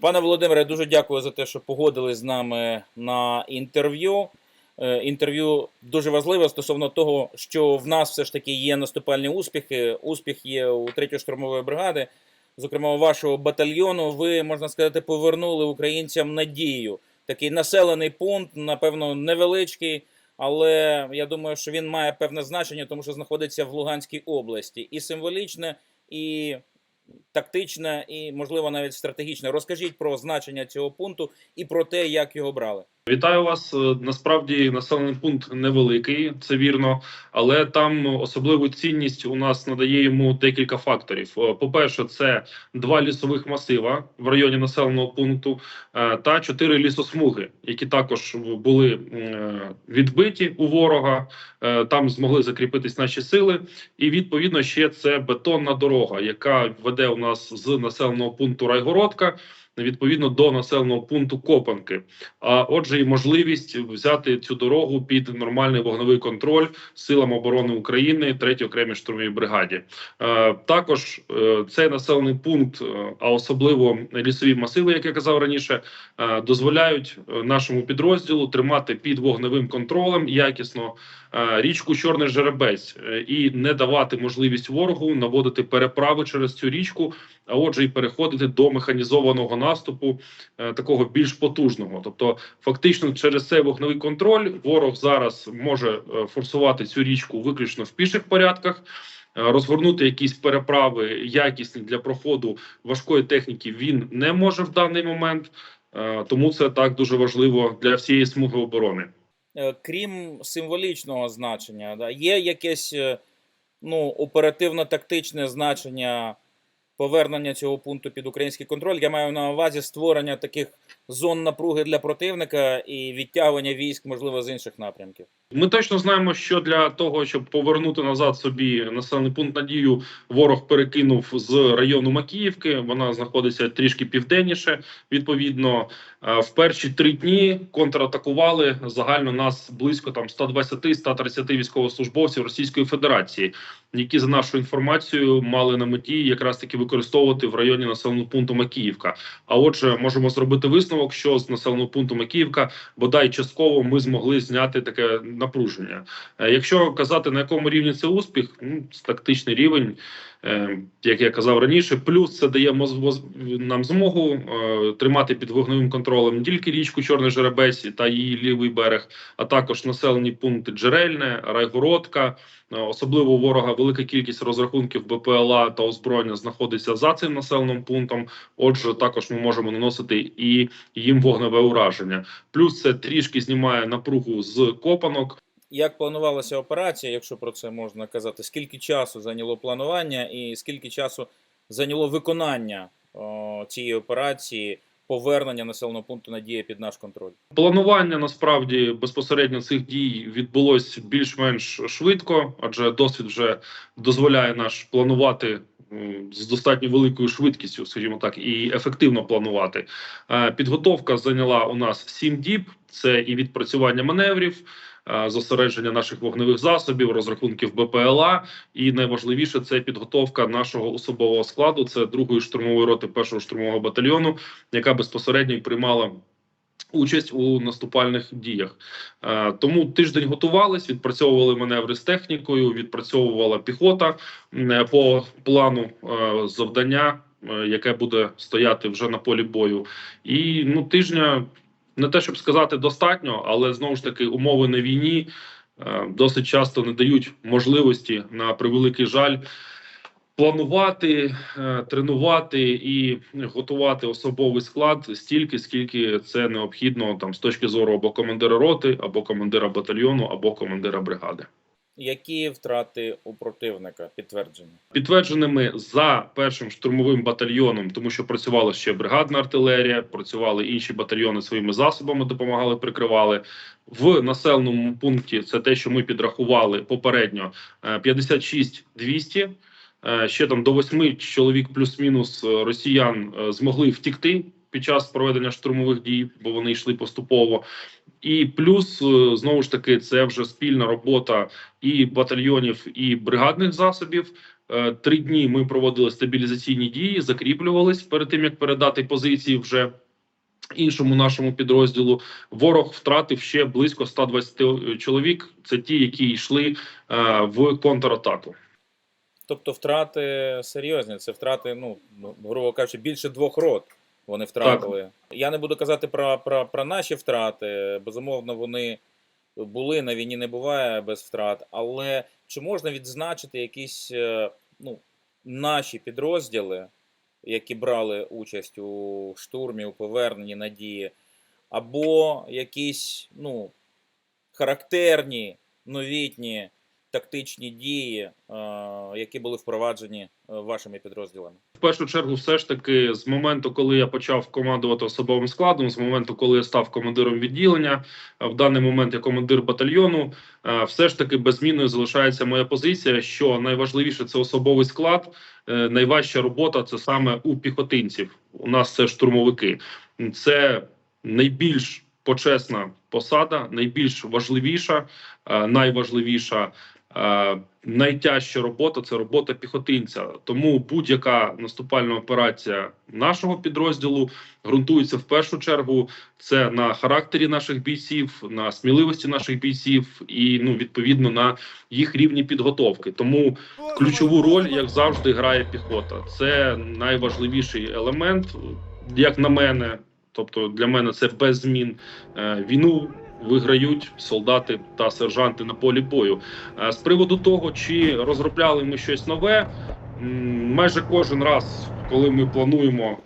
Пане Володимире, дуже дякую за те, що погодились з нами на інтерв'ю. Е, Інтерв'ю дуже важливе стосовно того, що в нас все ж таки є наступальні успіхи. Успіх є у 3-ї штурмової бригади, зокрема у вашого батальйону. Ви можна сказати, повернули українцям надію. Такий населений пункт, напевно, невеличкий, але я думаю, що він має певне значення, тому що знаходиться в Луганській області. І символічне, і тактичне, і можливо навіть стратегічне. Розкажіть про значення цього пункту і про те, як його брали. Вітаю вас. Е, Насправді населений пункт невеликий, це вірно, але там особливу цінність у нас надає йому декілька факторів. Е, По-перше, це два лісових масива в районі населеного пункту е, та чотири лісосмуги, які також були відбиті у ворога. Там змогли закріпитись наші сили, і відповідно ще це бетонна дорога, яка веде у нас з населеного пункту Райгородка. Відповідно до населеного пункту Копанки, а отже, і можливість взяти цю дорогу під нормальний вогневий контроль силам оборони України 3-ї окремій штурмовій бригаді. Е, також е, цей населений пункт, е, а особливо лісові масиви, як я казав раніше, дозволяють нашому підрозділу тримати під вогневим контролем якісно річку Чорний Жеребець і не давати можливість ворогу наводити переправи через цю річку, а отже, і переходити до механізованого наступу е, такого більш потужного. Тобто, фактично, через цей вогневий контроль ворог зараз може е, форсувати цю річку виключно в піших порядках. е, Розгорнути якісь переправи якісні для проходу важкої техніки він не може в даний момент, Е, тому це так дуже важливо для всієї смуги оборони. Крім символічного значення, да, є якесь ну, оперативно-тактичне значення повернення цього пункту під український контроль. Я маю на увазі створення таких зон напруги для противника і відтягування військ, можливо, з інших напрямків. Ми точно знаємо, що для того, щоб повернути назад собі населений пункт надію, ворог перекинув з району Макіївки. Вона знаходиться трішки південніше. Відповідно, Е, в перші три дні контратакували загально нас близько там 120-130 військовослужбовців Російської Федерації, які за нашою інформацією мали на меті якраз таки використовувати в районі населеного пункту Макіївка. А отже, можемо зробити висновок, що з населеного пункту Макіївка бодай частково ми змогли зняти таке напруження. Е, Якщо казати на якому рівні це успіх, ну тактичний рівень. Е, Як я казав раніше, плюс це дає нам змогу е, тримати під вогневим контролем не тільки річку Чорний Жеребець та її лівий берег, а також населені пункти Джерельне, Райгородка. Е, Особливо у ворога велика кількість розрахунків БПЛА та озброєння знаходиться за цим населеним пунктом. Отже, також ми можемо наносити і їм вогневе ураження. Плюс це трішки знімає напругу з копанок. Як планувалася операція, якщо про це можна казати? Скільки часу зайняло планування і скільки часу зайняло виконання о, цієї операції, повернення населеного пункту Надія під наш контроль? Планування насправді безпосередньо цих дій відбулось більш-менш швидко, адже досвід вже дозволяє наш планувати з достатньо великою швидкістю, скажімо так, і ефективно планувати. Е, Підготовка зайняла у нас 7 діб. Це і відпрацювання маневрів. Е, Зосередження наших вогневих засобів, розрахунків БПЛА, і найважливіше це підготовка нашого особового складу. Це другої штурмової роти першого штурмового батальйону, яка безпосередньо приймала участь у наступальних діях. Е, тому тиждень готувались, відпрацьовували маневри з технікою, відпрацьовувала піхота е, по плану завдання, яке буде стояти вже на полі бою. І ну тижня не те, щоб сказати достатньо, але знову ж таки умови на війні е, досить часто не дають можливості на превеликий жаль. Планувати, е, тренувати і готувати особовий склад стільки, скільки це необхідно там з точки зору або командира роти, або командира батальйону, або командира бригади. Які втрати у противника підтверджені? Підтвердженими за першим штурмовим батальйоном, тому що працювала ще бригадна артилерія, працювали інші батальйони своїми засобами, допомагали, прикривали в населеному пункті. Це те, що ми підрахували попередньо. е, 56 200. Е, Ще там до восьми чоловік плюс-мінус е, росіян е, змогли втікти під час проведення штурмових дій, бо вони йшли поступово. І плюс е, знову ж таки це вже спільна робота і батальйонів, і бригадних засобів. Е, Три дні ми проводили стабілізаційні дії, закріплювались перед тим як передати позиції вже іншому нашому підрозділу. Ворог втратив ще близько 120 чоловік. Це ті, які йшли е, в контратаку. Тобто втрати серйозні, це втрати, ну, грубо кажучи, більше двох рот вони втратили. Я не буду казати про, про, про наші втрати. Безумовно, вони були на війні, не буває без втрат. Але чи можна відзначити якісь е, ну, наші підрозділи, які брали участь у штурмі, у поверненні надії, або якісь ну, характерні, новітні тактичні дії, е, які були впроваджені е, вашими підрозділами? В першу чергу, все ж таки, з моменту, коли я почав командувати особовим складом, з моменту, коли я став командиром відділення, в даний момент я командир батальйону, е, все ж таки беззмінною залишається моя позиція. Що найважливіше це особовий склад. е, Найважча робота це саме у піхотинців. У нас це штурмовики. Це найбільш почесна посада, найбільш важливіша, е, найважливіша. Е, Найтяжча робота це робота піхотинця. Тому будь-яка наступальна операція нашого підрозділу ґрунтується в першу чергу це на характері наших бійців, на сміливості наших бійців і ну відповідно на їх рівні підготовки. Тому ключову роль, як завжди, грає піхота. Це найважливіший елемент, як на мене. Тобто для мене це без змін. Е, Війну виграють солдати та сержанти на полі бою. Е, З приводу того, чи розробляли ми щось нове, майже кожен раз, коли ми плануємо,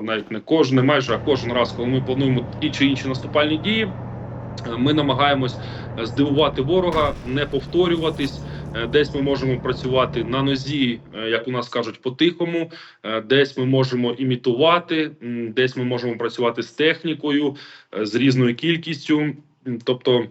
навіть не кожен, не майже, а кожен раз, коли ми плануємо ті чи інші наступальні дії, е, ми намагаємось е, здивувати ворога, не повторюватись. Десь ми можемо працювати на нозі, як у нас кажуть, по-тихому. Десь ми можемо імітувати, десь ми можемо працювати з технікою, з різною кількістю. Тобто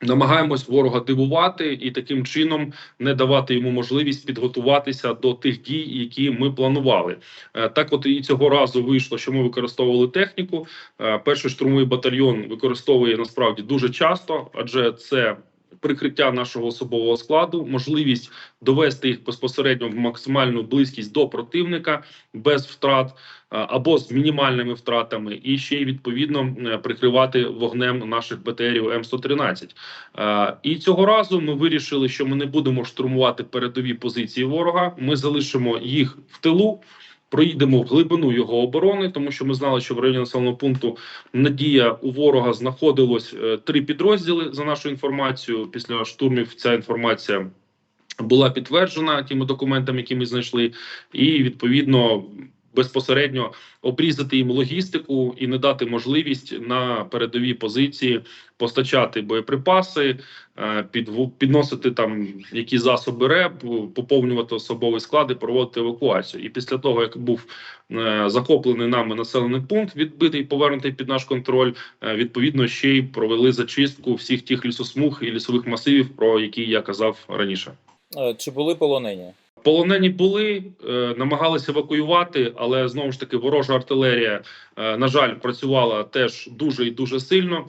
намагаємось ворога дивувати і таким чином не давати йому можливість підготуватися до тих дій, які ми планували. Е, Так, от і цього разу вийшло, що ми використовували техніку. Е, Перший штурмовий батальйон використовує насправді дуже часто, адже це. Прикриття нашого особового складу, можливість довести їх безпосередньо в максимальну близькість до противника без втрат або з мінімальними втратами, і ще й відповідно е, прикривати вогнем наших БТРів М113. Е, І цього разу ми вирішили, що ми не будемо штурмувати передові позиції ворога. Ми залишимо їх в тилу. Проїдемо в глибину його оборони, тому що ми знали, що в районі населеного пункту Надія у ворога знаходилось е, три підрозділи за нашою інформацією. Після штурмів ця інформація була підтверджена тими документами, які ми знайшли, і відповідно безпосередньо обрізати їм логістику і не дати можливість на передові позиції постачати боєприпаси, е, підносити там які засоби РЕБ, поповнювати особовий склад і проводити евакуацію. І після того, як був е, захоплений нами населений пункт, відбитий, повернутий під наш контроль, е, відповідно ще й провели зачистку всіх тих лісосмуг і лісових масивів, про які я казав раніше. Чи були полонені? Полонені були, е, намагалися евакуювати, але знову ж таки ворожа артилерія, е, на жаль, працювала теж дуже і дуже сильно.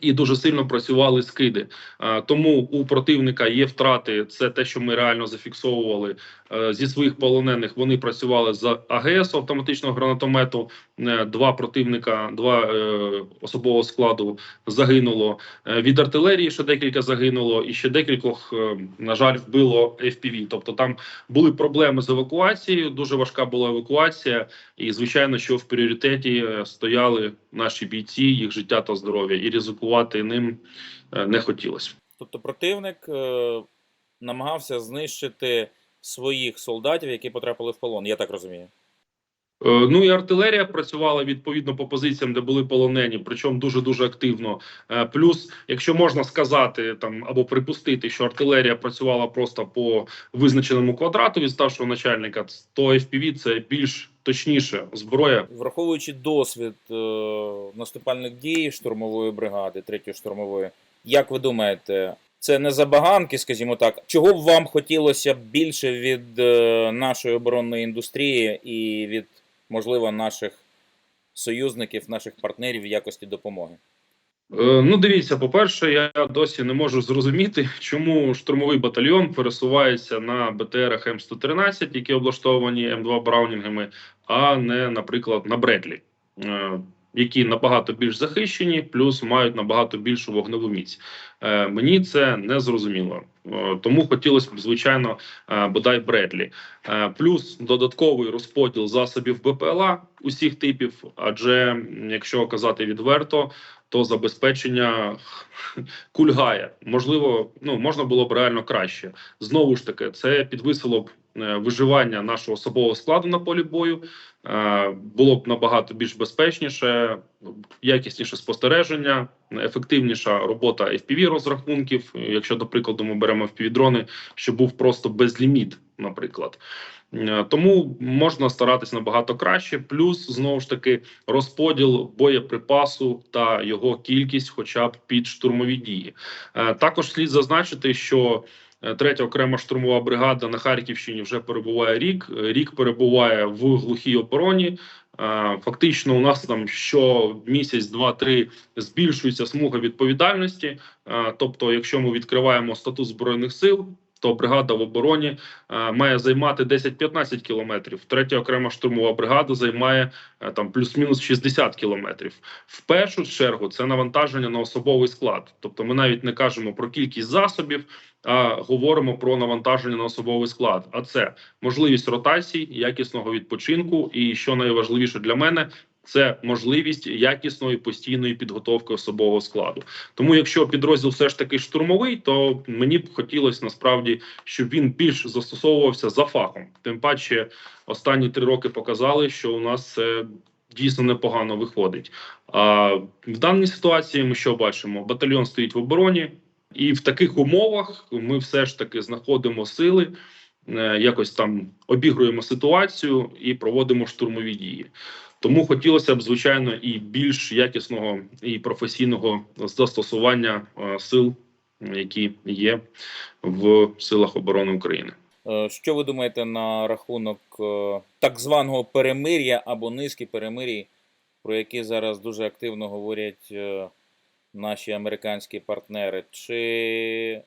І дуже сильно працювали скиди. Е, Тому у противника є втрати. Це те, що ми реально зафіксовували Е, зі своїх полонених. Вони працювали з АГС автоматичного гранатомету. Е, Два противника, два особового складу загинуло. Від артилерії ще декілька загинуло, і ще декількох, на жаль, вбило FPV. Тобто там були проблеми з евакуацією. Дуже важка була евакуація, і звичайно, що в пріоритеті стояли наші бійці, їх життя та здоров'я, і ризикувати ним е, не хотілося. Тобто противник е, намагався знищити своїх солдатів, які потрапили в полон, я так розумію. Е, Ну і артилерія працювала відповідно по позиціям, де були полонені, причому дуже дуже активно. Е, Плюс, якщо можна сказати там або припустити, що артилерія працювала просто по визначеному квадрату від старшого начальника, то FPV – це більш точніше зброя. Враховуючи досвід е, наступальних дій штурмової бригади, третьої штурмової, як ви думаєте, це не забаганки, скажімо так. Чого б вам хотілося більше від е, нашої оборонної індустрії і від, можливо, наших союзників, наших партнерів в якості допомоги? Е, Ну, дивіться, по-перше, я досі не можу зрозуміти, чому штурмовий батальйон пересувається на БТРах М113, які облаштовані М2 Браунінгами, а не, наприклад, на Бредлі, е, які набагато більш захищені, плюс мають набагато більшу вогневу міць. Е, Мені це не зрозуміло. Е, Тому хотілося б, звичайно, е, бодай Бредлі. Е, Плюс додатковий розподіл засобів БПЛА усіх типів. Адже якщо казати відверто, то забезпечення кульгає. Можливо, ну можна було б реально краще. Знову ж таки, це підвисило б е, виживання нашого особового складу на полі бою. Е, Було б набагато більш безпечніше, якісніше спостереження, ефективніша робота fpv розрахунків. Якщо, до прикладу, ми беремо fpv дрони, що був просто безліміт, наприклад. Е, Тому можна старатись набагато краще. Плюс знову ж таки розподіл боєприпасу та його кількість, хоча б під штурмові дії. Е, Також слід зазначити, що третя окрема штурмова бригада на Харківщині вже перебуває рік. Е, Рік перебуває в глухій обороні. Е, Фактично, у нас там що місяць, два-три збільшується смуга відповідальності. Е, Тобто, якщо ми відкриваємо статус збройних сил, то бригада в обороні е, має займати 10-15 кілометрів. Третя окрема штурмова бригада займає е, там плюс-мінус 60 кілометрів. В першу чергу це навантаження на особовий склад. Тобто, ми навіть не кажемо про кількість засобів, а говоримо про навантаження на особовий склад. А це можливість ротацій, якісного відпочинку, і що найважливіше для мене. Це можливість якісної постійної підготовки особового складу. Тому, якщо підрозділ все ж таки штурмовий, то мені б хотілося насправді, щоб він більш застосовувався за фахом. Тим паче, останні три роки показали, що у нас це дійсно непогано виходить. А в даній ситуації ми що бачимо? Батальйон стоїть в обороні, і в таких умовах ми все ж таки знаходимо сили. е, Якось там обігруємо ситуацію і проводимо штурмові дії. Тому хотілося б, звичайно, і більш якісного і професійного застосування е, сил, які є в силах оборони України. Е, Що ви думаєте на рахунок е, так званого перемир'я або низки перемирій, про які зараз дуже активно говорять наші американські партнери? Чи,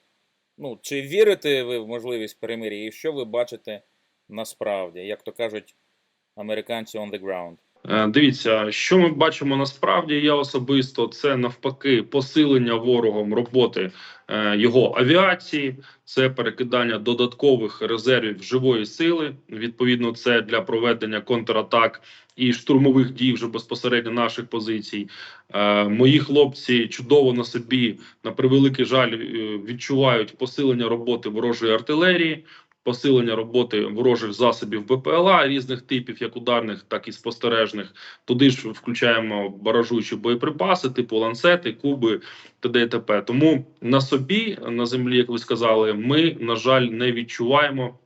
ну, чи вірите ви в можливість перемир'я? І що ви бачите насправді, як то кажуть американці on the ground? Е, Дивіться, що ми бачимо насправді. Я особисто це навпаки посилення ворогом роботи е, його авіації, це перекидання додаткових резервів живої сили. Відповідно, це для проведення контратак і штурмових дій вже безпосередньо наших позицій. Е, Мої хлопці чудово на собі, на превеликий жаль, відчувають посилення роботи ворожої артилерії. Посилення роботи ворожих засобів БПЛА різних типів, як ударних, так і спостережних. Туди ж включаємо баражуючі боєприпаси, типу ланцети, куби, т.д. і т.п. Тому на собі на землі, як ви сказали, ми на жаль не відчуваємо.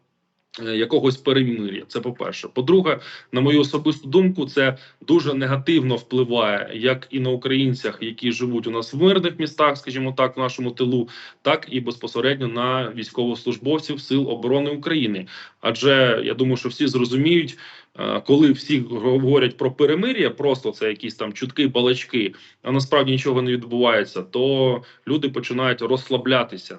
Е, Якогось перемир'я, це по-перше. По-друге, на мою особисту думку, це дуже негативно впливає як і на українцях, які живуть у нас в мирних містах, скажімо так, в нашому тилу, так і безпосередньо на військовослужбовців Сил оборони України. Адже я думаю, що всі зрозуміють, е, коли всі говорять про перемир'я, просто це якісь там чутки, балачки, а насправді нічого не відбувається, то люди починають розслаблятися.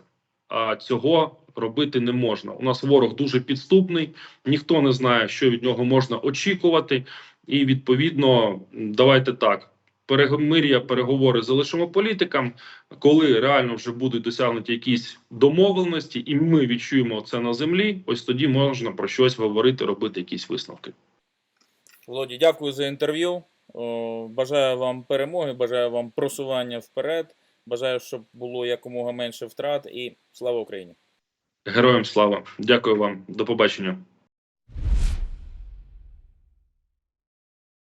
А цього робити не можна. У нас ворог дуже підступний, ніхто не знає, що від нього можна очікувати, і відповідно, давайте так. Перемир'я, переговори залишимо політикам, коли реально вже будуть досягнуті якісь домовленості, і ми відчуємо це на землі. Ось тоді можна про щось говорити, робити якісь висновки. Володі, дякую за інтерв'ю. Бажаю вам перемоги, бажаю вам просування вперед. Бажаю, щоб було якомога менше втрат і слава Україні! Героям слава! Дякую вам, до побачення.